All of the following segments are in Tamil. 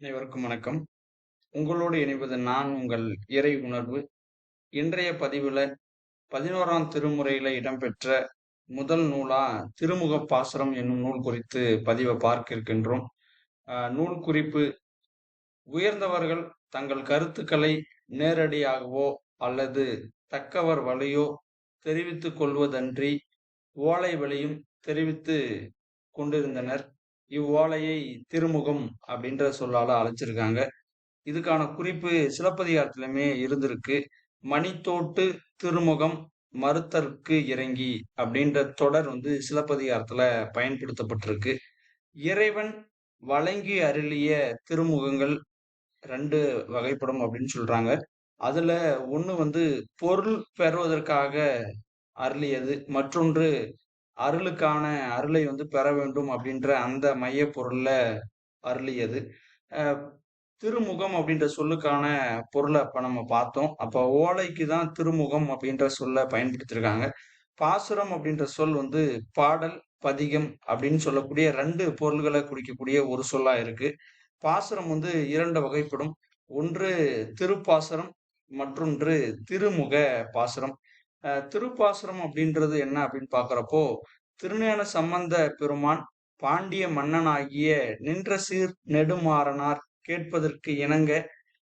அனைவருக்கும் வணக்கம். உங்களோடு இணைவது நான் உங்கள் இறை உணர்வு. இன்றைய பதிவுல பதினோராம் திருமுறையில இடம்பெற்ற முதல் நூலா திருமுக பாசுரம் என்னும் நூல் குறித்து பதிவை பார்க்க இருக்கின்றோம் நூல் குறிப்பு உயர்ந்தவர்கள் தங்கள் கருத்துக்களை நேரடியாகவோ அல்லது தக்கவர் வழியோ தெரிவித்துக் கொள்வதன்றி ஓலை வழியும் தெரிவித்து கொண்டிருந்தனர். இவ்வோலையை திருமுகம் அப்படின்ற சொல்லால அழைச்சிருக்காங்க. இதுக்கான குறிப்பு சிலப்பதிகாரத்திலுமே இருந்திருக்கு. மணித்தோட்டு திருமுகம் மறுத்தற்கு இறங்கி அப்படின்ற தொடர் வந்து சிலப்பதிகாரத்துல பயன்படுத்தப்பட்டிருக்கு. இறைவன் வழங்கி அருளிய திருமுகங்கள் ரெண்டு வகைப்படும் அப்படின்னு சொல்றாங்க. அதுல ஒண்ணு வந்து பொருள் பெறுவதற்காக அருளியது மற்றொன்று அருளுக்கான அருளை வந்து பெற வேண்டும் அப்படின்ற அந்த மைய பொருள்ல அருளியது. திருமுகம் அப்படின்ற சொல்லுக்கான பொருளை அப்ப நம்ம பார்த்தோம். அப்ப ஓலைக்கு தான் திருமுகம் அப்படின்ற சொல்ல பயன்படுத்தியிருக்காங்க பாசுரம் அப்படின்ற சொல் வந்து பாடல் பதிகம் அப்படின்னு சொல்லக்கூடிய ரெண்டு பொருள்களை குறிக்கக்கூடிய ஒரு சொல்லா இருக்கு. பாசுரம் வந்து இரண்டு வகைப்படும். ஒன்று திருப்பாசுரம் மற்றொன்று திருமுக பாசுரம். அஹ் திருப்பாசுரம் அப்படின்றது என்ன அப்படின்னு பாக்குறப்போ திருஞான சம்பந்த பெருமான் பாண்டிய மன்னனாகிய நின்ற சீர் நெடுமாறனார் கேட்பதற்கு இணங்க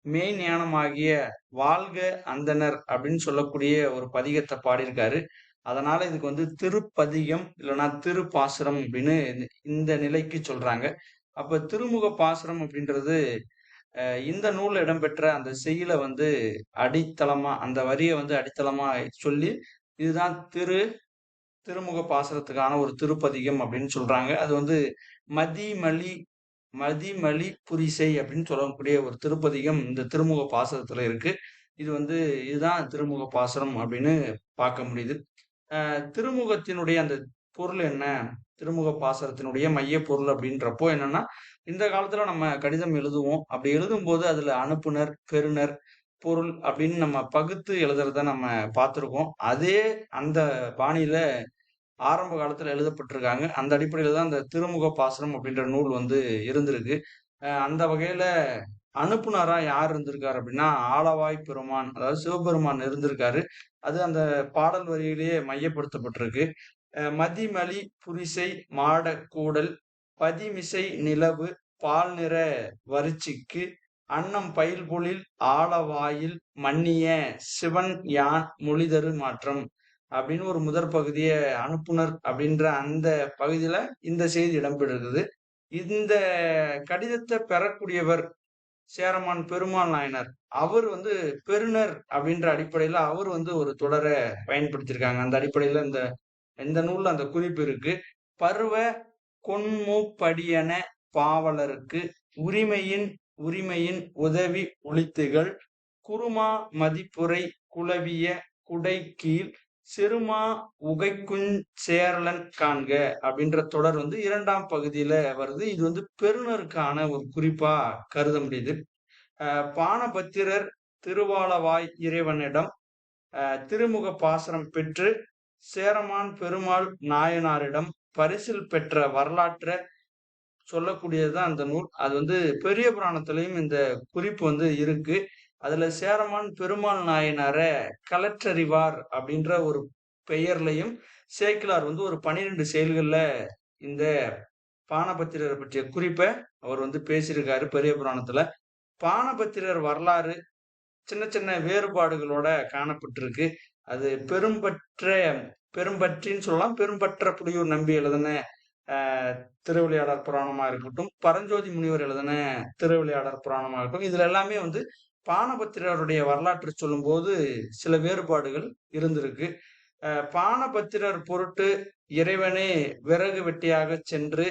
மெய் ஞானமாகிய வாழ்க அந்தனர் அப்படின்னு சொல்லக்கூடிய ஒரு பதிகத்தை பாடியிருக்காரு. அதனால இதுக்கு வந்து திருப்பதிகம் இல்லைன்னா திருப்பாசுரம் அப்படின்னு இந்த- நிலைக்கு சொல்றாங்க. அப்ப திருமுக பாசுரம் அப்படின்றது இந்த நூல் இடம்பெற்ற அந்த செய்யில வந்து அடித்தளமா அந்த வரியை வந்து அடித்தளமா சொல்லி இதுதான் திரு திருமுக பாசுரத்துக்கான ஒரு திருப்பதிகம் அப்படின்னு சொல்றாங்க. அது வந்து மதிமலி மதிமலி புரிசை அப்படின்னு சொல்லக்கூடிய ஒரு திருப்பதிகம் இந்த திருமுக பாசுரத்துல இருக்கு. இது வந்து இதுதான் திருமுக பாசுரம் அப்படின்னு பார்க்க முடியுது. திருமுகத்தினுடைய அந்த பொருள் என்ன? திருமுக பாசுரத்தினுடைய மைய பொருள் அப்படின்றப்போ என்னன்னா இந்த காலத்துல நம்ம கடிதம் எழுதுவோம். அப்படி எழுதும் போது அதுல அனுப்புனர் பெறுநர் பொருள் அப்படின்னு நம்ம பகுத்து எழுதுறத நம்ம பார்த்துருக்கோம். அதே அந்த பாணியில ஆரம்ப காலத்துல எழுதப்பட்டிருக்காங்க. அந்த அடிப்படையில தான் அந்த திருமுக பாசனம் அப்படின்ற நூல் வந்து இருந்திருக்கு. அஹ் அந்த வகையில அனுப்புனரா யார் இருந்திருக்காரு அப்படின்னா ஆளவாய் பெருமான் அதாவது சிவபெருமான் இருந்திருக்காரு. அது அந்த பாடல் வரியிலேயே மையப்படுத்தப்பட்டிருக்கு. அஹ் மதிமலி புரிசை மாட கூடல் பதிமிசை நிலவு பால் நிற வரிச்சிக்கு அன்னம் பயில்பொழில் ஆளவாயில் மன்னிய சிவன் யான் மொழிதரு மாற்றம். அப்படின்னு ஒரு முதற் பகுதியை அனுப்புனர் அப்படின்ற அந்த பகுதியில இந்த செய்தி இடம்பெற்றிருக்குது. இந்த கடிதத்தை பெறக்கூடியவர் சேரமான் பெருமாள் நாயனர் அவர் வந்து பெருனர் அப்படின்ற அடிப்படையில அவர் வந்து ஒரு தொடரை பயன்படுத்தியிருக்காங்க. அந்த அடிப்படையில இந்த இந்த நூல்ல அந்த குறிப்பு இருக்கு. பருவ கொன்மூப்படியன பாவலருக்கு உரிமையின் உரிமையின் உதவி ஒளித்துகள் குருமா மதிப்புரை குலவிய குடை கீழ் சிறுமா உகைக்குஞ் சேரலன் காண்க அப்படின்ற தொடர் வந்து இரண்டாம் பகுதியில வருது. இது வந்து பெருநருக்கான ஒரு குறிப்பா கருத முடியுது. பானபத்திரர் திருவாலவாய் இறைவனிடம் அஹ் திருமுக பாசனம் பெற்று சேரமான் பெருமாள் நாயனாரிடம் பரிசில் பெற்ற வரலாற்றை சொல்லக்கூடியதுதான் அந்த நூல். அது வந்து பெரிய புராணத்திலையும் இந்த குறிப்பு வந்து இருக்கு. அதுல சேரமான் பெருமாள் நாயனார கலற்றறிவார் அப்படின்ற ஒரு பெயர்லையும் சேக்கிலார் வந்து ஒரு பனிரெண்டு செயல்கள்ல இந்த பானபத்திரரை பற்றிய குறிப்பை அவர் வந்து பேசியிருக்காரு பெரிய புராணத்துல. பானபத்திரர் வரலாறு சின்ன சின்ன வேறுபாடுகளோட காணப்பட்டிருக்கு. அது பெரும்பற்ற பெரும்பற்றின்னு சொல்லலாம். பெரும்பற்ற புலியூர் நம்பி எழுதின திருவிளையாடற் புராணமா இருக்கட்டும். பரஞ்சோதி முனிவர் எழுதின திருவிளையாடற் புராணமா இருக்கட்டும். இதுல எல்லாமே வந்து பானபத்திரருடைய வரலாற்று சொல்லும்போது சில வேறுபாடுகள் இருந்திருக்கு. பானபத்திரர் பொருட்டு இறைவனே விறகு வெட்டியாக சென்று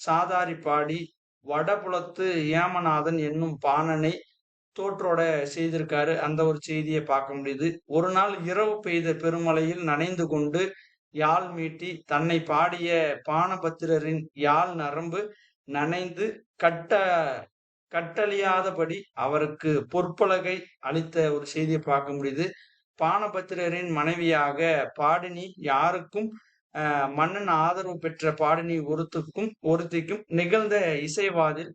சாதாரி பாடி வடபுலத்து ஏமநாதன் என்னும் பாணனை தோற்றோட செய்திருக்காரு. அந்த ஒரு செய்தியை பார்க்க முடியுது. ஒரு நாள் இரவு பெய்த பெருமழையில் நனைந்து கொண்டு யாழ் மீட்டி தன்னை பாடிய பானபத்திரரின் யாழ் நரம்பு நனைந்து கட்ட கட்டளியாதபடி அவருக்கு பொற்பலகை அளித்த ஒரு செய்தியை பார்க்க முடியுது. பானபத்திரரின் மனைவியாக பாடினி யாருக்கும் ஆஹ் மன்னன் ஆதரவு பெற்ற பாடினி ஒருத்துக்கும் ஒருத்திக்கும் நிகழ்ந்த இசைவாதில்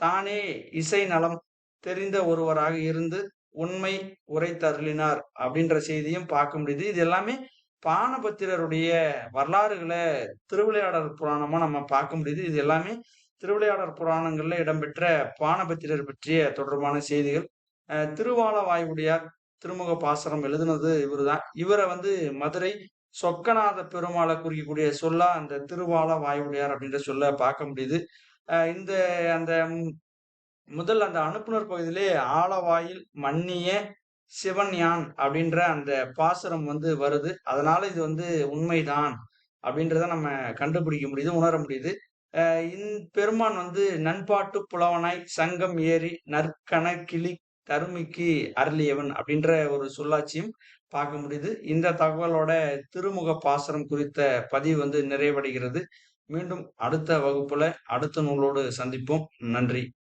தானே இசை நலம் தெரிந்த ஒருவராக இருந்து உண்மை உரை தருளினார் அப்படின்ற செய்தியும் பார்க்க முடியுது. இது எல்லாமே பானபத்திரருடைய வரலாறுகளை திருவிளையாடல் புராணமா நம்ம பார்க்க முடியுது. இது எல்லாமே திருவிளையாடர் புராணங்களில் இடம்பெற்ற பானபத்திரர் பற்றிய தொடர்பான செய்திகள். அஹ் வாயுடையார் திருமுக பாசரம் எழுதுனது இவருதான். இவரை வந்து மதுரை சொக்கநாத பெருமாளை குறிக்கக்கூடிய சொல்லா அந்த திருவால வாயுடையார் அப்படின்ற சொல்ல பார்க்க முடியுது. இந்த அந்த முதல் அந்த அனுப்புனர் பகுதியிலே ஆலவாயில் மன்னிய சிவன் யான் அப்படின்ற அந்த பாசுரம் வந்து வருது. அதனால இது வந்து உண்மைதான் அப்படின்றத நம்ம கண்டுபிடிக்க முடியுது உணர முடியுது. பெருமான் வந்து நண்பாட்டு புலவனாய் சங்கம் ஏறி கிளி தருமிக்கு அருளியவன் அப்படின்ற ஒரு சொல்லாட்சியும் பார்க்க முடியுது. இந்த தகவலோட திருமுக பாசனம் குறித்த பதிவு வந்து நிறைவடைகிறது. மீண்டும் அடுத்த வகுப்புல அடுத்த நூலோடு சந்திப்போம். நன்றி.